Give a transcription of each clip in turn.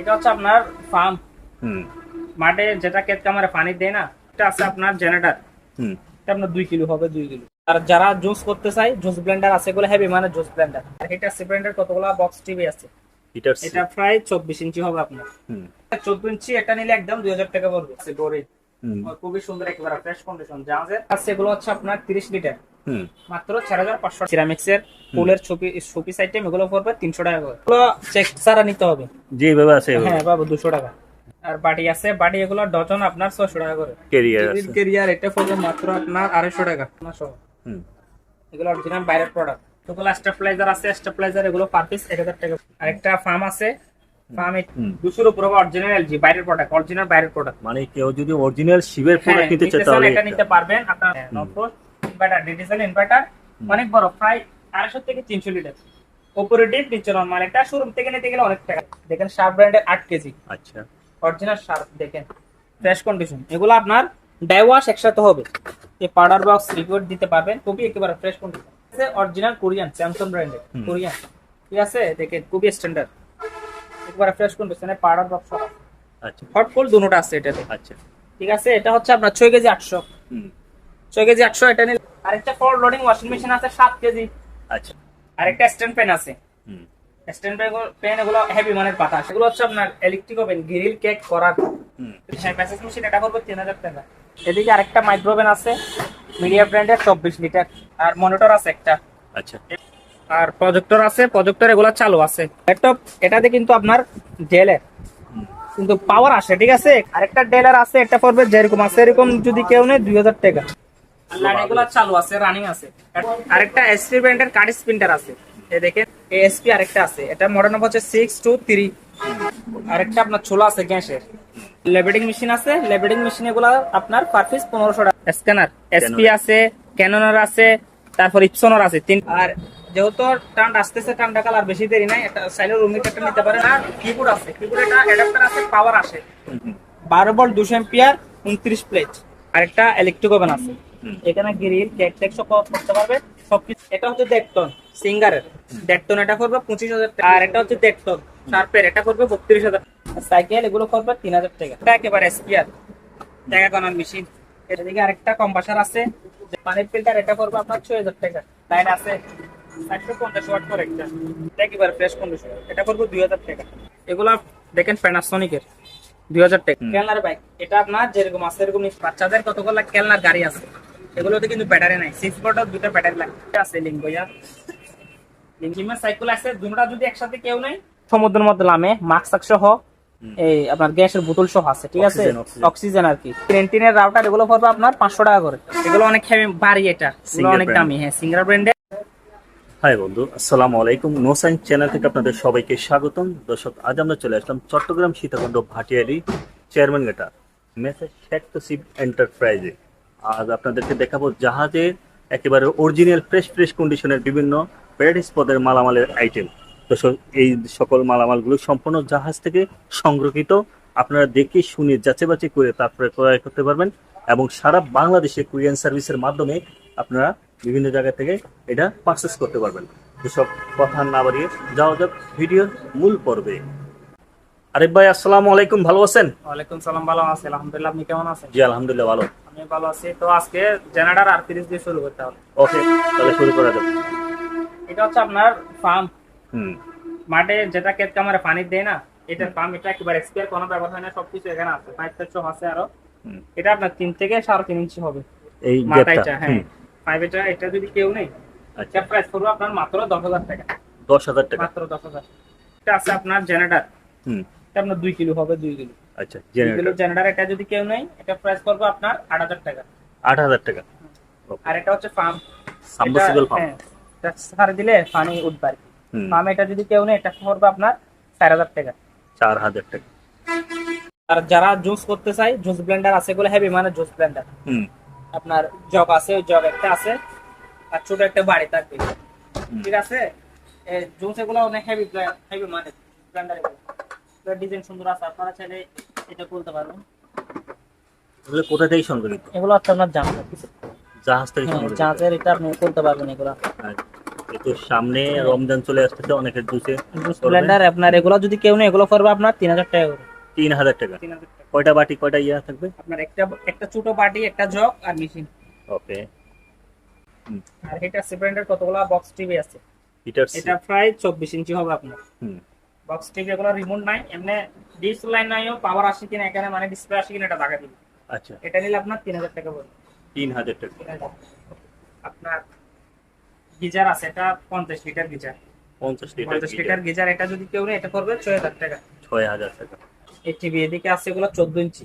এটা হচ্ছে আপনার ফার্ম মাঠে যেটা ক্ষেত কামারে পানি দেয় না এটা আছে আপনার জেনারেটর এটা আপনার দুই কিলো হবে দুই কিলো। আর যারা জুস করতে চায় জুস ব্লেন্ডার আছে বলে হেভি মানে জুস ব্লেন্ডার আর এটা সি ব্লেন্ডার কতগুলো বক্স টিভি আছে? এটা প্রায় চব্বিশ ইঞ্চি হবে আপনার। হুম। চোদ্দ ইঞ্চি এটা নিলে একদম দুই হাজার টাকা পড়বে। ডোরে খুবই সুন্দর একেবারে ফ্রেশ কন্ডিশন জাহাজের আর সেগুলো হচ্ছে আপনার তিরিশ লিটার। হুম। মাত্র চার হাজার পাঁচশো সিরামিক্সের ফুলের ছবি শোপিস আইটেম এগুলো পড়বে তিনশো টাকা করে। এগুলো চেক ছাড়া নিতে হবে। যেভাবে আছে হ্যাঁ বাবু দুশো টাকা। আর বাটি আছে বাটি এগুলো ডজন আপনার ছশো টাকা করে। কেরিয়ার কেরিয়ার এটা পড়বে মাত্র আপনার আড়াইশো টাকা। আপনার সহ। এগুলো অরিজিনাল বাইরের প্রোডাক্ট এগুলো স্টেপলাইজার আছে স্টেপলাইজার এগুলো পার পিস এক হাজার টাকা। আরেকটা ফার্ম আছে দুশোর উপর অরিজিনাল বাইরের প্রোডাক্ট অরিজিনাল বাইরের প্রোডাক্ট মানে কেউ যদি অরিজিনাল শিবের হ্যাঁ প্রোডাক্ট নিতে চায় তাহলে এটা নিতে পারবেন আপনার ইনভার্টার ডিজিটাল ইনভার্টার অনেক বড় প্রায় আড়াইশো থেকে তিনশো লিটার অপারেটিভ নিচে নর্মাল এটা শোরুম থেকে নিতে গেলে অনেক টাকা। দেখেন শার্প ব্র্যান্ডের আট কেজি। আচ্ছা। অরিজিনাল শার্প দেখেন। ফ্রেশ কন্ডিশন এগুলো আপনার একসাথে হবে। এই পাউডার বক্স লিকুইড দিতে পারবেন। খুবই একেবারে fresh condition original Korean Samsung ব্র্যান্ডের কোরিয়ান ঠিক আছে? দেখেন খুবই স্ট্যান্ডার্ড একেবারে ফ্রেশ কন্ডিশনে পাউডার বক্স আচ্ছা। হট কোল্ড দুটোটা আছে এটাতে। আচ্ছা। ঠিক আছে? এটা হচ্ছে আপনার ছয় কেজি আটশো। হুম। ছয় কেজি একশো এটা নিলে আরেকটা ফর লোডিং ওয়াশিং মেশিন আছে সাত কেজি। আচ্ছা। আরেকটা স্ট্যান্ড পেন আছে। হুম। স্ট্যান্ড পেন এগুলো হেভি মানের পাতা। সেগুলো হচ্ছে আপনার ইলেকট্রিক ওভেন গ্রিল কেক করার। হুম। হ্যাঁ প্যাসেজ মেশিন এটা করব তিন হাজার টাকা। এদিকে আরেকটা মাইক্রোওভেন আছে। মিডিয়া ব্র্যান্ডের চব্বিশ লিটার আর মনিটর আছে একটা। আচ্ছা। আর প্রজেক্টর আছে প্রজেক্টর এগুলা চালু আছে। ল্যাপটপ এটাতে কিন্তু আপনার ডেলের কিন্তু পাওয়ার আসে ঠিক আছে? আরেকটা ডেলার আছে এটা পড়বে যেরকম আছে এরকম যদি কেউ নেই দুই হাজার টাকা। এগুলো চালু আছে রানিং আছে। আরেকটা এসপি ব্র্যান্ডের কার্ড স্পিন্টার আছে। এই দেখেন এসপি আরেকটা আছে। এটা মডেল নম্বর হচ্ছে সিক্স টু থ্রি আরেকটা আপনার ছোলা আছে গ্যাসের। লেবেডিং মেশিন আছে। লেবেডিং মেশিন এগুলো আপনার পার পিস পনেরোশো টাকা। স্ক্যানার এসপি আছে ক্যাননের আছে তারপর ইপসনের আছে। তিন আর যেহেতু টান আসতেছে, টানটা কালার বেশি দেরি নাই। একটা সাইলের রুম একটা নিতে পারেন। আর কিবোর্ড আছে। কিবোর্ড এটা অ্যাডাপ্টার আছে পাওয়ার আসে। বারো ভোল্ট দুশো এম্পিয়ার উনত্রিশ প্লেট আর একটা ইলেকট্রিক ওভেন আছে। এখানে গ্রিল কেক টেক সব করতে পারবে। সবকিছু এটা হচ্ছে দেখটন সিঙ্গারের দেখটন এটা করবে পঁচিশ হাজার টাকা। আর এটা হচ্ছে দেখটন শার্পের এটা করবে বত্রিশ হাজার সাইকেল এগুলো করবে তিন হাজার টাকা। এটা একেবারে স্পিয়ার টাকা গণার মেশিন এদিকে আরেকটা কম্পাসার আছে। পানির ফিল্টার এটা করবে আপনার ছয় হাজার টাকা। লাইট আছে। চারশো পঞ্চাশ ওয়াট করে একটা। এটা একেবারে ফ্রেশ কন্ডিশন এটা করবে দুই হাজার টাকা। এগুলো দেখেন প্যানাসনিকের দুই হাজার টাকা। কেলনার বাইক এটা আপনার যেরকম আছে এরকম বাচ্চাদের কতগুলো কেলনার গাড়ি আছে? এগুলোতে কিন্তু ব্যাটারি নাই। সিক্স দুটো ব্যাটারি আছে লিঙ্কিমের সাইকেল আছে। দুটোটা যদি একসাথে কেউ নেই সমুদ্রের মধ্যে নামে মাস্ক সহ এই আপনার গ্যাসের বোতল সহ আছে ঠিক আছে? অক্সিজেন, আর কি। ক্রেন্টিনের রাউটার এগুলো পড়বে আপনার পাঁচশো টাকা করে। এগুলো অনেক ভারী এটা। অনেক দামি হ্যাঁ সিঙ্গার ব্র্যান্ডের হাই বন্ধু, আসসালামু আলাইকুম। নো সাইন্স চ্যানেল থেকে আপনাদের সবাইকে স্বাগতম। দর্শক, আজ আমরা চলে আসলাম চট্টগ্রাম সীতাকুণ্ড ভাটিয়ারি চেয়ারম্যান গেটা মেসেজ শেখ এন্টারপ্রাইজে আজ আপনাদেরকে দেখাবো জাহাজের একেবারে অরিজিনাল ফ্রেশ ফ্রেশ কন্ডিশনের বিভিন্ন প্যারাডিস পদের মালামালের আইটেম দর্শক, এই সকল মালামালগুলো সম্পূর্ণ জাহাজ থেকে সংরক্ষিত। আপনারা দেখে শুনে যাচাই করে তারপরে ক্রয় করতে পারবেন এবং সারা বাংলাদেশে কুরিয়ান সার্ভিসের মাধ্যমে আপনারা বিভিন্ন জায়গা থেকে এটা পারচেস করতে পারবেন। যেসব কথা না বাড়িয়ে যাওয়া যাক ভিডিওর মূল পর্বে। আরিফ ভাই আসসালামু আলাইকুম ভালো আছেন? ওয়ালাইকুম সালাম ভালো আছে আলহামদুলিল্লাহ আপনি কেমন আছেন? জি আলহামদুলিল্লাহ ভালো। আমি ভালো আছি। তো আজকে জেনারেটর আর ফ্রিজ দিয়ে শুরু করতে হবে। ওকে তাহলে শুরু করা যাক। এটা হচ্ছে আপনার ফার্ম হুম। মাঠে যেটা ক্ষেত কামারে পানি দেয় না এটার পাম্প এটা একবার এক্সপায়ার কোনো ব্যবহার হয় না সবকিছু এখানে আছে। পাইপ টাইপ আছে আরও। এটা আপনার তিন থেকে সাড়ে তিন ইঞ্চি হবে। এই মাথাটা হ্যাঁ। হুম এটা যদি কেউ নেই আচ্ছা। প্রাইস করব আপনার মাত্র দশ হাজার টাকা। দশ হাজার টাকা? মাত্র দশ হাজার। এটা আছে আপনার জেনারেটর হুম। এটা আপনার দুই কিলো হবে দুই কিলো। আচ্ছা জেনারেটর জেনারেটর এটা যদি কেউ নেই এটা প্রাইস করব আপনার আট হাজার টাকা। আট হাজার টাকা। আর এটা হচ্ছে ফার্ম সাবমার্সিবল পাম্প এটা ছাড় দিলে পানি উঠবে আর কি। ফার্ম এটা যদি কেউ নেই এটা পড়বে আপনার চার হাজার টাকা। চার হাজার টাকা। আর যারা জুস করতে চায় জুস ব্লেন্ডার আছে এগুলো হেভি মানে জুস ব্লেন্ডার হুম। আপনার জগ আছে জগ একটা আছে আর ছোট একটা বাড়ি থাকবে। ঠিক আছে? জুস এগুলো অনেক হেভি হেভি মানে ডিজাইন সুন্দর আছে আপনারা চাইলে এটা করতে পারবেন। এগুলো কোথা থেকে সংগঠিত এগুলো আপনার জাহাজ জাহাজ থেকে হ্যাঁ জাহাজের এটা আপনি করতে পারবেন এগুলো। তো সামনে রমজান চলে আসতেছে অনেকের জুসে জুস ব্লেন্ডার আপনার এগুলো যদি কেউ নেই এগুলো পড়বে আপনার তিন হাজার টাকা করে। তিন হাজার টাকা। তিন হাজার টাকা কয়টা বাটি কয়টা ইয়া থাকবে? আপনার একটা একটা ছোট বাটি একটা জগ আর মেশিন। ওকে। আর এটা ব্র্যান্ডের কতগুলো? বক্স টিভি আছে। এটা প্রায় চব্বিশ ইঞ্চি হবে আপনার। হুম। বক্স টিভি এগুলো রিমোট নাই। এমনি ডিস লাইন নাইও পাওয়ার আসে কিনা এখানে মানে ডিসপ্লে আসে কিনা এটা দেখা দিবে। আচ্ছা। এটা নিলে আপনার তিন হাজার টাকা পড়বে। তিন হাজার টাকা। আপনার গিজার আছে এটা পঞ্চাশ লিটার গিজার। পঞ্চাশ লিটার পঞ্চাশ লিটার গিজার এটা যদি কেউ নেই এটা পড়বে ছয় হাজার টাকা। ছয় হাজার টাকা। এই টিভি এদিকে আছে এগুলো চোদ্দ ইঞ্চি।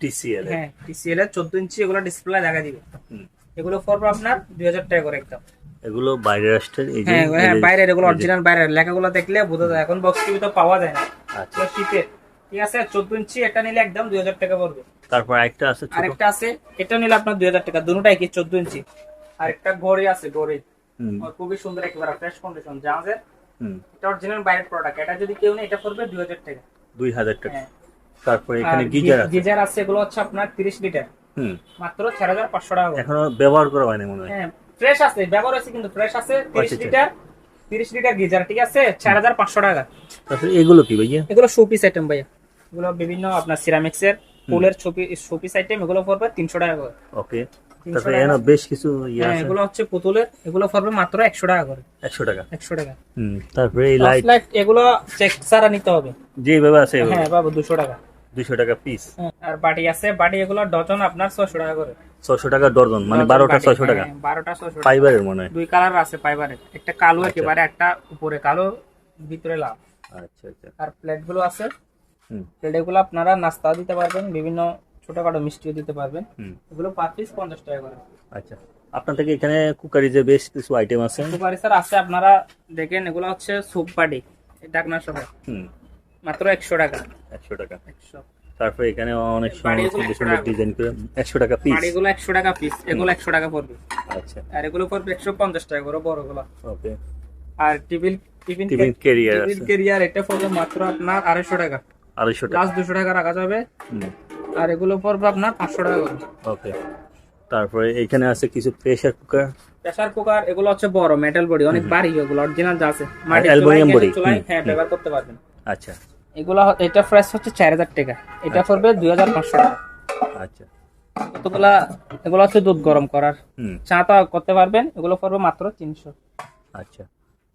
টিসিএল হ্যাঁ টিসিএল এর চোদ্দ ইঞ্চি এগুলো ডিসপ্লে দেখা দিবে। এগুলো পড়বে আপনার দুই হাজার টাকা করে একদম। এগুলো বাইরের রাষ্ট্রের এই যে হ্যাঁ হ্যাঁ বাইরের এগুলো অরিজিনাল বাইরের। লেখাগুলো দেখলে বোঝা যায়। এখন বক্স টিভি তো পাওয়া যায় না। আচ্ছা। শীতের ঠিক আছে চোদ্দ ইঞ্চি এটা নিলে একদম দুই হাজার টাকা পড়বে। তারপর একটা আছে আরেকটা আছে এটা নিলে আপনার দুই হাজার টাকা। দুটাই কি চোদ্দ ইঞ্চি? আরেকটা ঘড়ি আছে ঘড়ি। খুবই সুন্দর একেবারে ফ্রেশ কন্ডিশন জাহাজের এটা অরিজিনাল বাইরের প্রোডাক্ট এটা যদি কেউ নেই এটা পড়বে দুই হাজার টাকা। দুই হাজার টাকা। হ্যাঁ। তারপরে এখানে গিজার আছে। গিজার আছে এগুলো হচ্ছে আপনার তিরিশ লিটার। হুম। মাত্র পাঁচশো টাকা এখনও ব্যবহার করা হয়নি মনে হয়। হ্যাঁ ফ্রেশ আছে ব্যবহার আছে কিন্তু ফ্রেশ আছে। তিরিশ আচ্ছা, আচ্ছা। লিটার তিরিশ লিটার গিজার ঠিক আছে? চার হাজার পাঁচশো টাকা। তারপরে এগুলো কি ভাইয়া? এগুলো শোপিস আইটেম ভাইয়া। এগুলো বিভিন্ন আপনার সিরামিক্স এর ফুলের ছবি শোপিস আইটেম এগুলো পড়বে তিনশো টাকা করে। ওকে। 300 তারপরে এখানে বেশ কিছু ইয়ে হ্যাঁ আছে। এগুলো হচ্ছে পুতুলের এগুলো পড়বে মাত্র একশো টাকা করে। একশো টাকা। একশো টাকা। হুম তারপরে এই লাইট লাইট এগুলো চেক ছাড়া নিতে হবে। যেভাবে আছে হ্যাঁ বাবু দুশো টাকা। দুশো টাকা পিস হ্যাঁ, আর বাটি আছে বাটি এগুলো ডজন আপনার ছশো টাকা করে। ছশো টাকা ডর্জন মানে ডজন টাকা। হ্যাঁ, ফাইবারের মনে হয়। দুই কালার আছে ফাইবারের একটা কালো আচ্ছা। একেবারে একটা উপরে কালো ভিতরে লাল। আচ্ছা আচ্ছা। আর প্লেটগুলো আছে। হুম। প্লেটগুলো আপনারা নাস্তা দিতে পারবেন বিভিন্ন ছোটখাটো মিষ্টিও দিতে পারবেন। এগুলো পার পিস পঞ্চাশ টাকা করে। আচ্ছা। আপনার থেকে এখানে কুকারি যে বেশ কিছু আইটেম আছে। সুপারি স্যার আছে আপনারা দেখেন এগুলো হচ্ছে সুপ পাটি ডাকনা সহ হুম। মাত্র একশো টাকা। একশো টাকা। একশো। তারপরে এখানে অনেক বাড়ি সুন্দর সুন্দর ডিজাইন করে একশো টাকা পিস বাড়িগুলো একশো টাকা পিস এগুলো একশো টাকা পড়বে। আচ্ছা। আর এগুলো পড়বে একশো পঞ্চাশ টাকা করে বড়গুলো। ওকে। আর tiffin tiffin tiffin carrier tiffin আছে। কেরিয়ার এটা পড়বে মাত্র আপনার আড়াইশো টাকা। আড়াইশো টাকা। দুশো টাকা রাখা যাবে। আর এগুলো পড়বে আপনার পাঁচশো টাকা করে। ওকে তারপরে এখানে আছে কিছু প্রেসার কুকার প্রেসার কুকার এগুলো হচ্ছে বড় মেটাল বডি অনেক ভারী এগুলো অরিজিনাল যা আছে। মাটির অ্যালুমিনিয়াম হুম, হ্যাঁ ব্যবহার করতে পারবেন। আচ্ছা। এগুলো এটা প্রাইস হচ্ছে চার হাজার টাকা। এটা পড়বে দুই হাজার পাঁচশো টাকা। আচ্ছা। কতগুলা এগুলো হচ্ছে দুধ গরম করার। হুম। চা তা করতে পারবেন এগুলো পড়বে মাত্র তিনশো। আচ্ছা।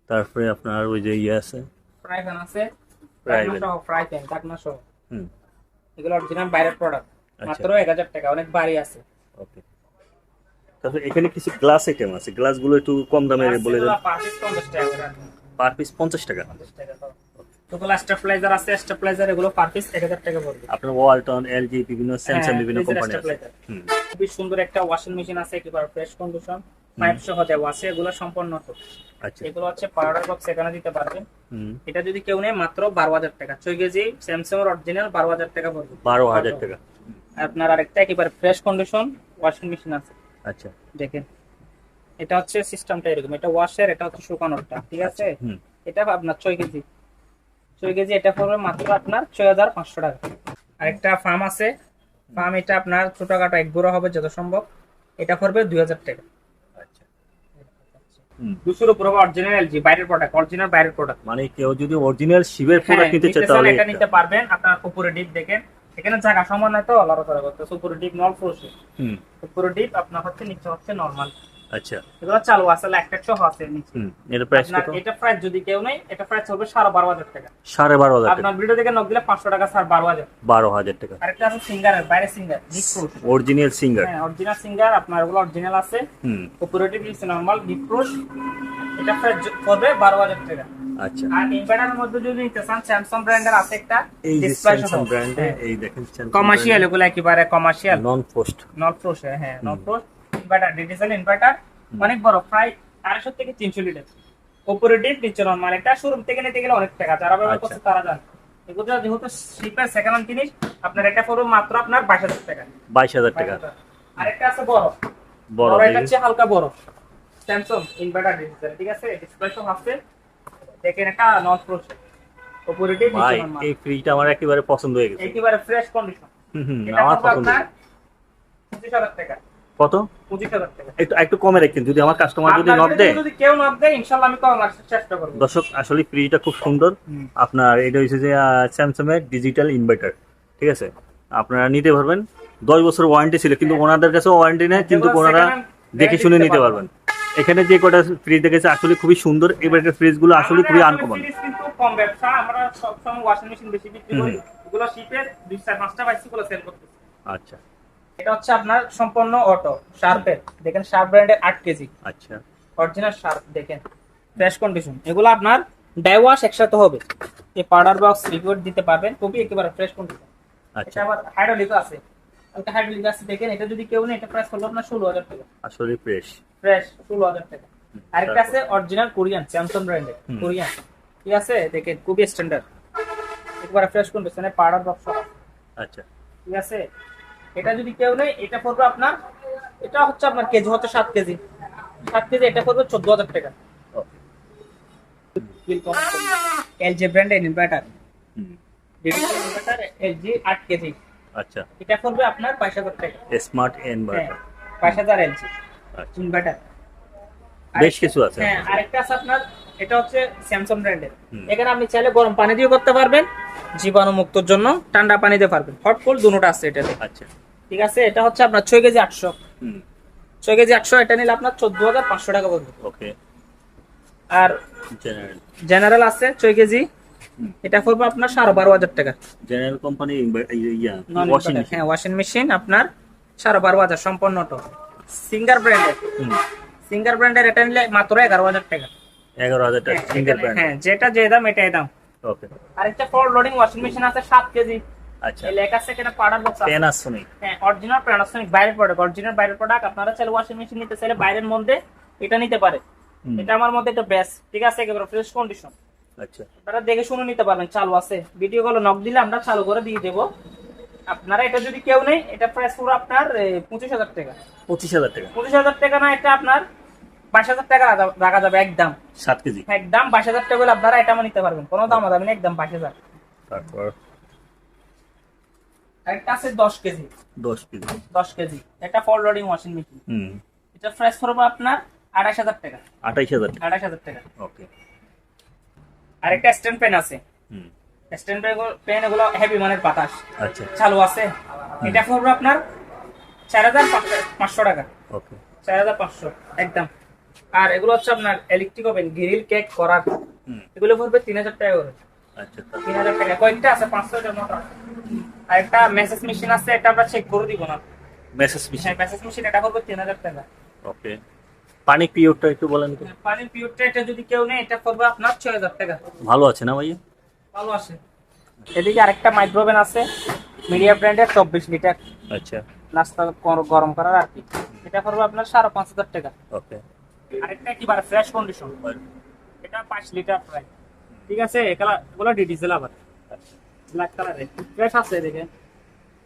তারপরে আপনার ওই যে ইয়ে আছে? ফ্রাই প্যান আছে। ফ্রাই। সহ ফ্রাই প্যান ঢাকনা সহ হুম। এগুলো অরিজিনাল বাইরের প্রোডাক্ট আচ্ছা। মাত্র এক হাজার টাকা অনেক বাড়ি আছে। ওকে। তারপরে এখানে কিছু গ্লাস আইটেম আছে। গ্লাসগুলো একটু কম দামে বলে দেন। পার পিস পঞ্চাশ টাকা পার পিস পঞ্চাশ টাকা। পঞ্চাশ টাকা তো। এগুলো আছে এগুলো পার পিস টাকা পড়বে। আপনার ওয়ালটন এলজি বিভিন্ন স্যামসাং হ্যাঁ, বিভিন্ন কোম্পানি আছে। খুবই সুন্দর একটা ওয়াশিং মেশিন আছে একেবারে ফ্রেশ কন্ডিশন পাইপ সহ দেওয়া আছে এগুলো সম্পূর্ণ তো। আচ্ছা। এগুলো হচ্ছে পাউডার বক্স এখানে দিতে পারবেন। এটা যদি কেউ নেয় মাত্র বারো হাজার টাকা। ছয় কেজি স্যামসাং এর অরিজিনাল বারো হাজার টাকা পড়বে। বারো হাজার টাকা। আপনার আরেকটা একেবারে ফ্রেশ কন্ডিশন ওয়াশিং মেশিন আছে। আচ্ছা। দেখেন। এটা হচ্ছে সিস্টেমটা এরকম। এটা ওয়াশের এটা হচ্ছে শুকানোরটা ঠিক আছে? হুম। এটা আপনার ছয় কেজি। ছয় কেজি এটা পড়বে মাত্র আপনার ছয় হাজার পাঁচশো টাকা। আরেকটা ফার্ম আছে। ফার্ম এটা আপনার ছোটখাটো এক গুঁড়ো হবে যত সম্ভব। এটা পড়বে দুই হাজার টাকা। আচ্ছা। দুশোর উপর অরিজিনাল এলজি বাইরের প্রোডাক্ট অরিজিনাল বাইরের প্রোডাক্ট মানে কেউ যদি অরিজিনাল শিবের হ্যাঁ প্রোডাক্ট নিতে চায় তাহলে এটা। নিতে পারবেন। আপনার উপরে ডিপ দেখেন। এখানে জায়গা সমান নয় তো লড়াচড়া করতে উপরে ডিপ নল ফোর্সে উপরে ডিপ আপনার হচ্ছে নিচে হচ্ছে নর্মাল আচ্ছা। এগুলো চালু আছে সহ আছে নিচে। এটা প্রাইস কত? এটা প্রাইস যদি কেউ নেই এটা প্রাইস হবে সাড়ে বারো হাজার টাকা। সাড়ে বারো হাজার টাকা। আপনার ভিডিও থেকে নক দিলে পাঁচশো টাকা স্যার বারো হাজার। বারো হাজার টাকা। আরেকটা আছে সিঙ্গারের বাইরে Singer deep fruit original Singer হ্যাঁ অরিজিনাল সিঙ্গার আপনার ওগুলো অরিজিনাল আছে। হুম। Operative use normal deep fruit এটা প্রাইস পড়বে বারো হাজার টাকা। আচ্ছা। আর ইনভার্টারের মধ্যে যদি নিতে চান স্যামসাং ব্র্যান্ডের আছে একটা এই যে স্যামসাং ব্র্যান্ডে এই দেখেন কমার্শিয়াল এগুলো একেবারে কমার্শিয়াল নন পোস্ট ফ্রোশ হ্যাঁ not frost inverter digital inverter অনেক বড় প্রায় আড়াইশো থেকে তিনশো লিটার ডিপ নিচে নর্মাল এটা শোরুম থেকে নিতে গেলে অনেক টাকা যারা ব্যবহার করছে তারা জানে। এগুলো যেহেতু শিপের সেকেন্ড হ্যান্ড জিনিস আপনার এটা পড়বে মাত্র আপনার বাইশ হাজার টাকা। বাইশ হাজার টাকা। আরেকটা আছে বড়। বড় এটা হচ্ছে হালকা বড়। স্যামসাং ইনভার্টার ডিজিটাল ঠিক আছে? ডিসপ্লে সব আছে। দেখেন একটা ফ্রোশ উপরে ডিপ ভাই এই ফ্রিজটা আমার একেবারে পছন্দ হয়ে গেছে। একেবারে ফ্রেশ কন্ডিশন হুম, আমার পছন্দ। আপনার পঁচিশ হাজার টাকা। কত? একটু একটু কমে রাখেন যদি আমার কাস্টমার যদি নক দেয়। যদি কেউ নক দেয় ইনশাল্লাহ আমি কম রাখার চেষ্টা করব। দর্শক আসলে ফ্রিজটা খুব সুন্দর। আপনার এটা হচ্ছে যে স্যামসাং এর ডিজিটাল ইনভার্টার ঠিক আছে? আপনারা নিতে পারবেন। দশ বছর ওয়ারেন্টি ছিল কিন্তু ওনাদের কাছে ওয়ারেন্টি নেই কিন্তু ওনারা দেখে শুনে নিতে পারবেন। এখানে যে কটা ফ্রিজ দেখেছে আসলে খুবই সুন্দর। এবার ফ্রিজগুলো আসলে খুবই আনকমন কিন্তু কম ব্যবসা। আমরা সবসময় ওয়াশিং মেশিন বেশি বিক্রি করি। এগুলো দুই চার পাঁচটা সেল করতেছি। আচ্ছা। এটা হচ্ছে আপনার সম্পূর্ণ অটো শার্পের দেখেন শার্প ব্র্যান্ডের আট কেজি। আচ্ছা। অরিজিনাল শার্প দেখেন। ফ্রেশ কন্ডিশন এগুলো আপনার ডাই ওয়াশ একসাথে হবে। এই পাউডার বক্স লিকুইড দিতে পারবেন খুবই একেবারে ফ্রেশ কন্ডিশন আচ্ছা। আবার হাইড্রোলিক আছে। এটা হাইড্রোলিক আছে দেখেন। এটা যদি কেউ নেই এটা প্রাইস হলো আপনার ষোলো হাজার টাকা। আসলে ফ্রেশ ফ্রেশ ষোলো হাজার টাকা। আরেকটা আছে? অরিজিনাল কোরিয়ান স্যামসাং ব্র্যান্ডের কোরিয়ান ঠিক আছে? দেখেন খুবই স্ট্যান্ডার্ড একবারে ফ্রেশ কন্ডিশনে পাউডার বক্স আচ্ছা। ঠিক আছে? এটা যদি কেউ নেই এটা পড়বে আপনার এটা হচ্ছে আপনার কেজি হচ্ছে সাত কেজি। সাত কেজি এটা পড়বে চোদ্দ হাজার টাকা। এলজি ব্র্যান্ডের ইনভার্টার। ইনভার্টার এলজি আট কেজি। আচ্ছা। এটা পড়বে আপনার বাইশ হাজার টাকা। স্মার্ট হ্যাঁ ইনভার্টার বাইশ হাজার এলজি আচ্ছা। ইনভার্টার। বেশ কিছু আছে। হ্যাঁ আরেকটা আছে আপনার এটা হচ্ছে স্যামসাং ব্র্যান্ডের এখানে আপনি চাইলে গরম পানি দিয়ে করতে পারবেন জীবাণু মুক্তর জন্য ঠান্ডা পানি দিয়ে পারবেন। হট কোল্ড দুটোটা আছে এটাতে। আচ্ছা। ঠিক আছে? এটা হচ্ছে আপনার ছয় কেজি আটশো। ছয় কেজি আটশো এটা নিলে আপনার চোদ্দ হাজার পাঁচশো টাকা পড়বে। ওকে। আর জেনারেল আছে ছয় কেজি। এটা পড়বে আপনার সাড়ে বারো হাজার টাকা। জেনারেল কোম্পানি ওয়াশিং হ্যাঁ ওয়াশিং মেশিন আপনার সাড়ে বারো হাজার সম্পূর্ণ অটো সিঙ্গার ব্র্যান্ডের সিঙ্গার ব্র্যান্ডের এটা নিলে মাত্র এগারো হাজার টাকা। এগারো হাজার টাকা হ্যাঁ, ব্র্যান্ড হ্যাঁ যেটা যে দাম এটাই দাম। ওকে। আরেকটা ফোর লোডিং ওয়াশিং মেশিন আছে সাত কেজি। আচ্ছা। লেখা আছে এখানে পাউডার বক্স আছে। প্যানাসোনিক হ্যাঁ অরিজিনাল প্যানাসোনিক বাইরের প্রোডাক্ট অরিজিনাল বাইরের প্রোডাক্ট আপনারা চাইলে ওয়াশিং মেশিন নিতে চাইলে বাইরের মধ্যে এটা নিতে পারে। এটা আমার মধ্যে এটা বেস্ট ঠিক আছে? একেবারে ফ্রেশ কন্ডিশন আচ্ছা। আপনারা দেখে শুনে নিতে পারবেন চালু আছে। ভিডিও গুলো নক দিলে আমরা চালু করে দিয়ে দেবো। আপনারা এটা যদি কেউ নেই এটা প্রাইস পুরো আপনার পঁচিশ হাজার টাকা। পঁচিশ হাজার টাকা। পঁচিশ হাজার টাকা না এটা আপনার বাইশ হাজার টাকা রাখা- যাবে একদম। সাত কেজি। একদম বাইশ হাজার টাকা হলে আপনারা এটা নিতে পারবেন। কোনো দাম দাম একদম বাইশ হাজার। তারপর একটা আছে দশ কেজি। দশ কেজি। দশ কেজি। এটা ফল লোডিং ওয়াশিং মেশিন হুম। এটা প্রাইস পড়বে আপনার আঠাশ হাজার টাকা। আঠাইশ হাজার টাকা। ওকে। আরেকটা স্ট্যান্ড পেন আছে। হুম। স্ট্যান্ড পেন এগুলো হেভি মানের বাতাস। আচ্ছা। চালু আছে। এটা পড়বে আপনার চার হাজার পাঁচশো টাকা। ওকে। চার হাজার পাঁচশো একদম। আর এগুলো হচ্ছে আপনার ইলেকট্রিক ওভেন গ্রিল কেক করার। হুম। এগুলো পড়বে তিন হাজার টাকা করে। আচ্ছা তারপর তিন হাজার টাকা। কয়েকটা আছে পাঁচশো হাজার মতো আছে। আর একটা মেসেজ মেশিন আছে এটা আমরা চেক করে দিব না। মেসেজ মিশন হ্যাঁ মেসেজ মেশিন এটা করবে তিন হাজার টাকা। ওকে পানি পিওরটা একটু বলেন তো। পানির পিওরটা এটা যদি কেউ নেই এটা করবে আপনার ছয় হাজার টাকা। ভালো আছে না ভাইয়া? ভালো আছে। এদিকে আরেকটা মাইক্রোওভেন আছে মিডিয়া ব্র্যান্ডের চব্বিশ লিটার। আচ্ছা। নাস্তা গরম করার আর কি। এটা করবে আপনার সাড়ে পাঁচ হাজার টাকা। ওকে আরেকটা একেবারে ফ্রেশ কন্ডিশন এটা পাঁচ লিটার প্রায়। ঠিক আছে এগুলা এগুলো ডিজেল আবার। ব্ল্যাক কালারের আছে দেখে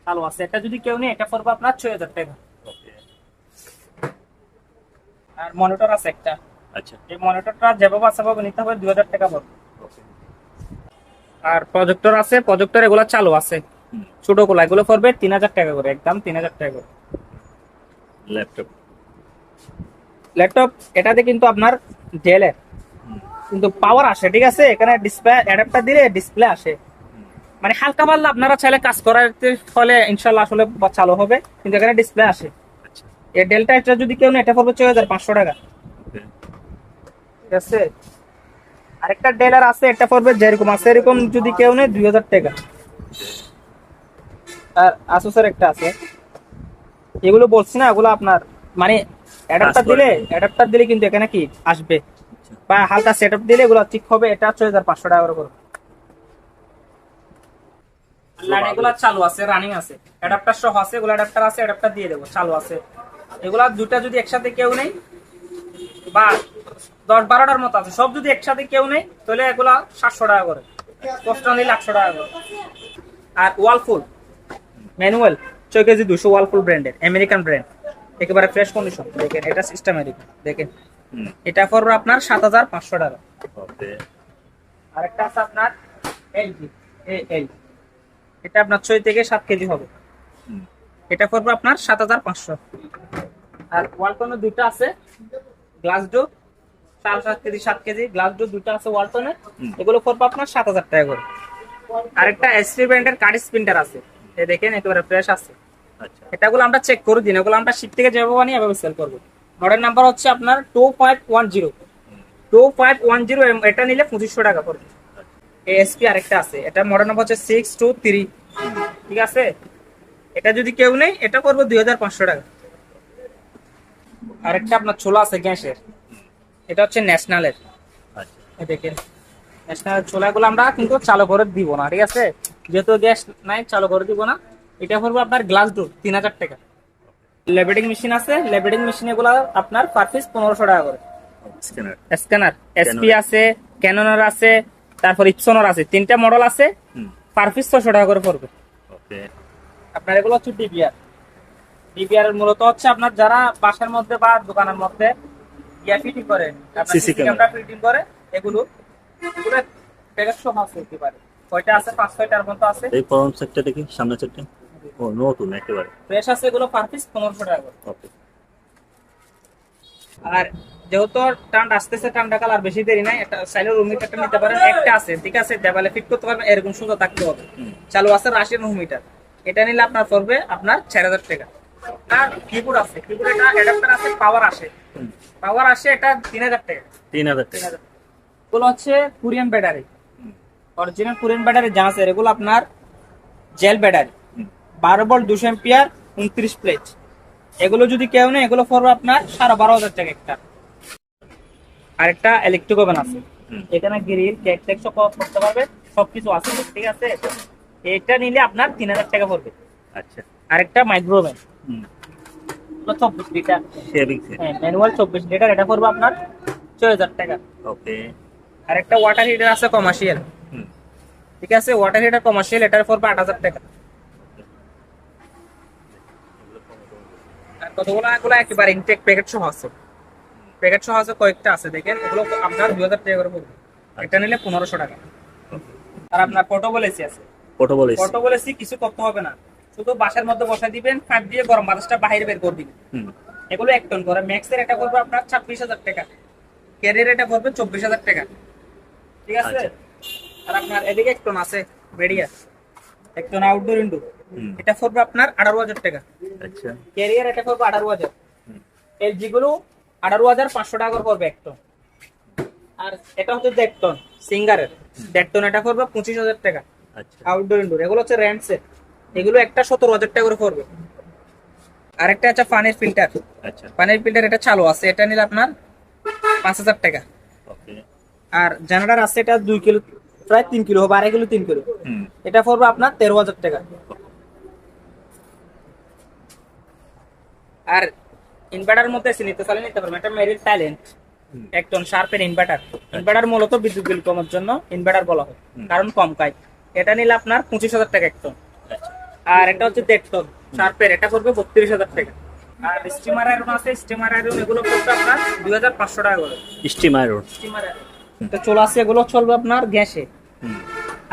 চালু আছে। এটা যদি কেউ নেই এটা পড়বে আপনার ছয় হাজার টাকা। আর মনিটর আছে একটা। আচ্ছা। এই মনিটরটা যেভাবে আছে ভাবে নিতে হবে দুই হাজার টাকা পড়বে। আর প্রজেক্টর আছে প্রজেক্টর এগুলো চালু আছে। ছোটগুলা এগুলো পড়বে তিন হাজার টাকা করে একদম তিন হাজার টাকা করে। ল্যাপটপ ল্যাপটপ এটাতে কিন্তু আপনার ডেল এর কিন্তু পাওয়ার আসে ঠিক আছে? এখানে ডিসপ্লে অ্যাডাপ্টার দিলে ডিসপ্লে আসে। মানে হালকা পাল্লা আপনারা চাইলে কাজ করার ফলে ইনশাল্লাহ আসলে চালু হবে কিন্তু এখানে ডিসপ্লে আসে। এই ডেলটা এটা যদি কেউ এটা পড়বে ছয় হাজার পাঁচশো টাকা। ঠিক আছে? আরেকটা ডেলার আছে এটা পড়বে যেরকম আছে এরকম যদি কেউ নেই দুই হাজার টাকা। আর আসুসের একটা আছে। এগুলো বলছি না এগুলো আপনার মানে অ্যাডাপ্টার দিলে অ্যাডাপ্টার দিলে কিন্তু এখানে কি আসবে। আচ্ছা। বা হালকা সেটআপ দিলে এগুলো ঠিক হবে এটা ছয় হাজার পাঁচশো টাকা করে এগুলো চালু আছে রানিং আছে। অ্যাডাপ্টার সহ আছে এগুলো অ্যাডাপ্টার আছে অ্যাডাপ্টার দিয়ে দেবো চালু আছে। এগুলা দুটা যদি একসাথে কেউ নেই বা দশ বারোটার মতো আছে সব যদি একসাথে কেউ নেই তাহলে এগুলা সাতশো টাকা করে। দশটা নিলে আটশো টাকা করে। আর ওয়ালফুল ম্যানুয়াল ছয় কেজি দুশো ওয়ালফুল ব্র্যান্ডের আমেরিকান ব্র্যান্ড একেবারে ফ্রেশ কন্ডিশন দেখেন এটা সিস্টেম দেখেন এটা আপনার সাত হাজার পাঁচশো টাকা। আরেকটা আছে আপনার এলজি এল এটা আপনার ছয় থেকে সাত কেজি হবে। এটা করবে আপনার সাত হাজার পাঁচশো। আর ওয়ালটনে দুটো আছে গ্লাস ডো চার সাত কেজি সাত কেজি গ্লাস ডো দুটো আছে ওয়ালটনে এগুলো পড়বে আপনার সাত হাজার টাকা করে। আরেকটা এসপি ব্র্যান্ডের কার্ড প্রিন্টার আছে এই দেখেন একেবারে ফ্রেশ আছে। আচ্ছা। এটাগুলো আমরা চেক করে দিন এগুলো আমরা শীত থেকে যেভাবে বানিয়ে এভাবে সেল করব। মডেল নাম্বার হচ্ছে আপনার two five one zero two five one zero এটা নিলে পঁচিশশো টাকা পড়বে। এএসপি আরেকটা আছে। এটা মডেল নাম্বার হচ্ছে সিক্স টু থ্রি ঠিক আছে? এটা যদি কেউ নেই এটা করব দুই হাজার পাঁচশো টাকা। আরেকটা আপনার ছোলা আছে গ্যাসের। এটা হচ্ছে ন্যাশনালের। আচ্ছা। দেখেন ন্যাশনাল ছোলাগুলো আমরা কিন্তু চালু করে দিব না ঠিক আছে? যেহেতু গ্যাস নাই চালু করে দিব না। এটা পড়বে আপনার গ্লাস ডোর তিন হাজার টাকা। লেবেডিং মেশিন আছে। লেবেডিং মেশিন এগুলো আপনার পার পিস পনেরোশো টাকা করে। স্ক্যানার স্ক্যানার এসপি আছে ক্যাননার আছে তারপর ইপসনের আছে তিনটা মডেল আছে পার পিস ছশো টাকা করে পড়বে। আপনার এগুলো হচ্ছে ডিবিআর ডিবিআর মূলত হচ্ছে আপনার যারা বাসার মধ্যে বা দোকানের মধ্যে ইয়া ফিটিং করে সিসি ক্যামেরা। ফিটিং করে এগুলো এগুলো সহ হতে পারে। কয়টা আছে? পাঁচ ছয়টার মতো আছে। এই প্রথম সেটটা দেখি সামনের সেটটা ও নতুন একেবারে। ফ্রেশ আছে এগুলো পার পিস পনেরোশো টাকা করে। ওকে। আর যেহেতু টান আসতেছে টানটা কালার বেশি দেরি নাই একটা সাইলের রুম নিতে পারেন। একটা আছে ঠিক আছে? দেওয়ালে ফিট করতে পারবেন এরকম সুন্দর থাকতে হবে। চালু আছে রাশিয়ান রুম এটা নিলে আপনার পড়বে আপনার চার হাজার টাকা। আর কিবোর্ড আছে কিবোর্ড এটা অ্যাডাপ্টার আছে পাওয়ার আসে। পাওয়ার আসে এটা তিন হাজার টাকা। তিন হাজার তিন টাকা। এগুলো হচ্ছে Korean battery original Korean battery যা আছে এগুলো আপনার জেল ব্যাটারি বারো বল দুশো এম্পিয়ার উনত্রিশ প্লেট এগুলো যদি কেউ নেই এগুলো পড়বে আপনার সাড়ে বারো হাজার টাকা একটা। আরেকটা ইলেকট্রিক ওভেন আছে। এখানে গ্রিল কেক টেক সব করতে পারবে। সবকিছু আছে ঠিক আছে? এটা নিলে আপনার তিন হাজার টাকা পড়বে। আচ্ছা। আরেকটা মাইক্রো ওভেন চব্বিশ লিটার হ্যাঁ ম্যানুয়াল চব্বিশ লিটার এটা পড়বে আপনার ছয় হাজার টাকা। ওকে আরেকটা ওয়াটার হিটার আছে কমার্শিয়াল ঠিক আছে? ওয়াটার হিটার কমার্শিয়াল এটার পড়বে আট হাজার টাকা। কতগুলো এগুলো একেবারে ইনটেক প্যাকেট সহ আছে। প্যাকেট সহ আছে কয়েকটা আছে দেখেন। এগুলো আপনার দুই হাজার টাকা করে পড়বে। এটা নিলে পনেরোশো টাকা। আর আপনার পোর্টেবল এসি আছে। পোর্টেবল এসি পোর্টেবল এসি কিছু করতে হবে না। শুধু বাসার মধ্যে বসাই দিবেন ফাঁক দিয়ে গরম বাতাসটা বাইরে বের করে দিবেন। এগুলো এক টন করে। ম্যাক্সের এটা করবে আপনার ছাব্বিশ হাজার টাকা। ক্যারিয়ার এটা করবে চব্বিশ হাজার টাকা। ঠিক আছে? আচ্ছা। আর আপনার এদিকে এক টন আছে বেরিয়া এক টন আউটডোর ইনডোর এটা পড়বে আপনার আঠারো হাজার টাকা। আচ্ছা। ক্যারিয়ার এটা করবে আঠারো হাজার। এলজি গুলো আঠারো হাজার পাঁচশো টাকা করে পড়বে এক টন আর এটা হচ্ছে দেড় টন সিঙ্গারের দেড় টন এটা করবে পঁচিশ হাজার টাকা। আচ্ছা। আউটডোর ইনডোর এগুলো হচ্ছে র্যান্ড সেট এগুলো একটা সতেরো হাজার টাকা করে পড়বে। আরেকটা আছে পানির ফিল্টার আচ্ছা। পানির ফিল্টার এটা চালু আছে এটা নিলে আপনার পাঁচ হাজার টাকা। ওকে। আর জেনারেটার আছে এটা দুই কিলো প্রায় তিন কিলো হবে আড়াই কিলো তিন কিলো। এটা পড়বে আপনার তেরো হাজার টাকা। আর ইনভার্টার মধ্যে নিতে চাইলে নিতে পারবেন এটা মেরিট ট্যালেন্ট হুম। এক টন শার্পের ইনভার্টার ইনভার্টার মূলত বিদ্যুৎ বিল কমার জন্য ইনভার্টার বলা হয় কারণ কম খায়। এটা নিলে আপনার পঁচিশ হাজার টাকা এক টন আচ্ছা। আর এটা হচ্ছে দেড় টন শার্পের এটা করবে বত্রিশ হাজার টাকা। আর স্টিমার আয়রন আছে স্টিমার আয়রন এগুলো পড়বে আপনার দুই হাজার পাঁচশো টাকা করে। স্টিমার রোড স্টিমার আয়রন এটা চলে আসছে এগুলো চলবে আপনার গ্যাসে।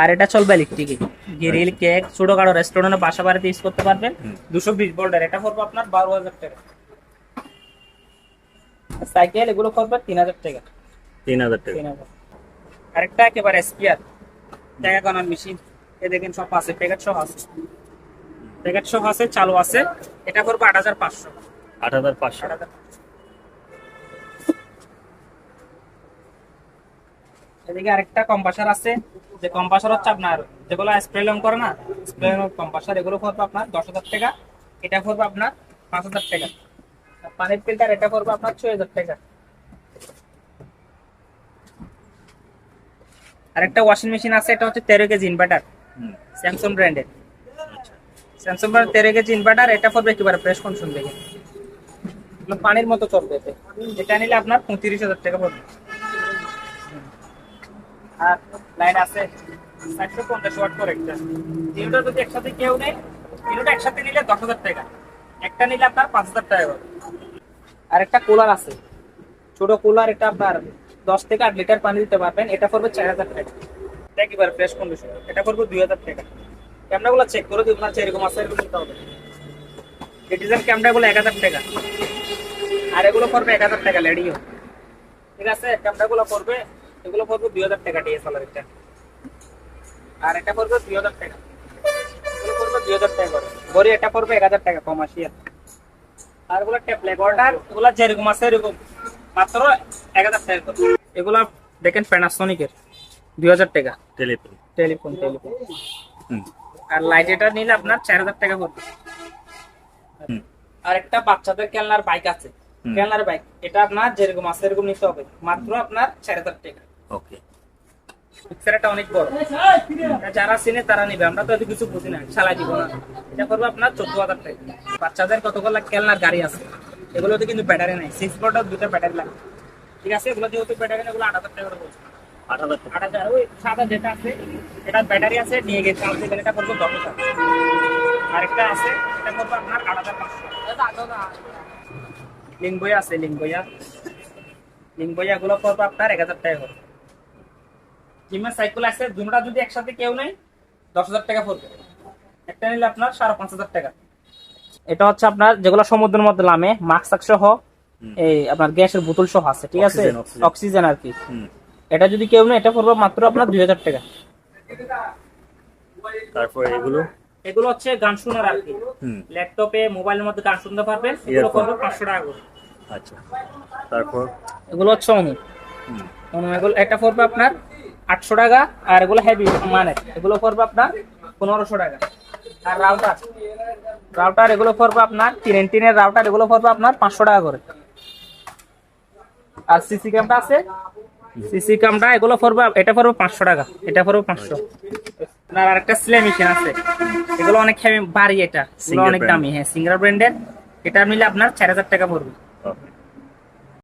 আর এটা চলবে ইলেকট্রিকে গ্রিল কেক ছোটখাটো রেস্টুরেন্টে বাসা বাড়িতে ইউজ করতে পারবেন। দুশো বিশ ভোল্টের এটা পড়বে আপনার বারো হাজার টাকা। সাইকেল এগুলো পড়বে তিন হাজার টাকা। তিন হাজার টাকা। আরেকটা একেবারে স্পিয়ার টাকা গণার মেশিন এ দেখেন সব আছে প্যাকেট সহ আছে। প্যাকেট সহ আছে চালু আছে। এটা পড়বে আট হাজার পাঁচশো। আট হাজার পাঁচশো আট হাজার এদিকে আরেকটা কম্পাসার আছে। যে কম্পাসার হচ্ছে আপনার যেগুলো স্প্রে লং করে না স্প্রে কম্পাসার, এগুলো পড়বে আপনার দশ হাজার টাকা, এটা পড়বে আপনার পাঁচ হাজার টাকা। পানির ফিল্টার এটা পড়বে আপনার ছয় হাজার টাকা। আরেকটা ওয়াশিং মেশিন আছে, এটা হচ্ছে তেরো কেজি ইনভার্টার স্যামসাং ব্র্যান্ডের স্যামসাং ব্র্যান্ড তেরো কেজি ইনভার্টার এটা পড়বে একেবারে ফ্রেশ কন্ডিশন দেখে। পানির মতো চলবে এটা নিলে আপনার পঁয়ত্রিশ হাজার টাকা পড়বে। আর লাইন আছে চারশো পঞ্চাশ ওয়াট করে একটা। তিনটা যদি একসাথে কেউ নেই তিনটা একসাথে নিলে দশ হাজার টাকা। একটা নিলে আপনার পাঁচ হাজার টাকা হবে। আর একটা কুলার আছে। ছোট কুলার এটা আপনার দশ থেকে আট লিটার পানি দিতে পারবেন। এটা পড়বে চার হাজার টাকা। একেবারে ফ্রেশ কন্ডিশন এটা পড়বে দুই হাজার টাকা। ক্যামেরাগুলো চেক করে দিন না এরকম আছে এরকম নিতে হবে। ডিজাইন ক্যামেরাগুলো এক হাজার টাকা। আর এগুলো পড়বে এক হাজার টাকা লেডিও ঠিক আছে? ক্যামেরা গুলো পড়বে এগুলো পড়বে দুই হাজার টাকা ডিএসএলআর একটা আর এটা পড়বে দুই হাজার টাকা। এগুলো পড়বে দুই হাজার টাকা করে। গড়ি এটা পড়বে এক হাজার টাকা কমার্শিয়াল আর। এগুলো ট্যাবলেট অর্ডার এগুলো যেরকম আছে এরকম। মাত্র এক হাজার টাকা করে। এগুলো দেখেন প্যানাসোনিকের দুই হাজার টাকা। টেলিফোন টেলিফোন আর লাইট এটা নিলে আপনার চার হাজার টাকা পড়বে। হুম। আর একটা বাচ্চাদের খেলনার বাইক আছে। খেলনার বাইক এটা আপনার যেরকম আছে এরকম নিতে হবে। মাত্র আপনার চার হাজার টাকা। ওকে পিকচারটা অনেক বড়। যারা চিনে তারা নিবে। আমরা তো এত কিছু বুঝি না। চালাই দিব না এটা করবে আপনার চোদ্দ হাজার টাকা। বাচ্চাদের কতগুলো খেলনার গাড়ি আছে? এগুলোতে কিন্তু ব্যাটারি নাই। সিক্স বোর্ডের দুটো ব্যাটারি লাগে ঠিক আছে? এগুলো যেহেতু ব্যাটারি নেই এগুলো আট হাজার টাকা করে পড়ছে। আট হাজার আট হাজার। ওই সাদা যেটা আছে এটা ব্যাটারি আছে নিয়ে গেছে। এটা করব দশ হাজার। আরেকটা আছে এটা করব আপনার আট হাজার পাঁচশো। লিঙ্গইয়া আছে গুলো করব আপনার এক হাজার টাকা করে। জিমের সাইকেল আছে দুটা যদি একসাথে কেউ নেই দশ হাজার টাকা পড়বে একটা নিলে আপনার সাড়ে পাঁচ হাজার টাকা। এটা হচ্ছে আপনার যেগুলো সমুদ্রের মধ্যে নামে মাস্ক সহ এই আপনার গ্যাসের বোতল সহ আছে ঠিক আছে? অক্সিজেন, আর কি। এটা যদি কেউ নেই এটা পড়বে মাত্র আপনার দুই হাজার টাকা। তারপরে এগুলো? এগুলো হচ্ছে গান শোনার আর কি। ল্যাপটপে মোবাইলের মধ্যে গান শুনতে পারবেন এগুলো। পড়বে পাঁচশো টাকা করে। আচ্ছা। তারপর? এগুলো হচ্ছে অনু অনু এগুলো এটা পড়বে আপনার আটশো টাকা আর এগুলো হেভি মানে এগুলো পড়বে আপনার পনেরোশো টাকা। আর রাউটার রাউটার এগুলো পড়বে আপনার তিন তিনের রাউটার এগুলো পড়বে আপনার পাঁচশো টাকা করে। আর সিসি ক্যামটা আছে? সিসি ক্যামটা এগুলো পড়বে এটা পড়বে পাঁচশো টাকা এটা পড়বে পাঁচশো। আপনার আরেকটা স্লে মেশিন আছে। এগুলো অনেক হেভি ভারী এটা। অনেক দামি হ্যাঁ সিঙ্গার ব্র্যান্ডের এটা নিলে আপনার চার হাজার টাকা পড়বে।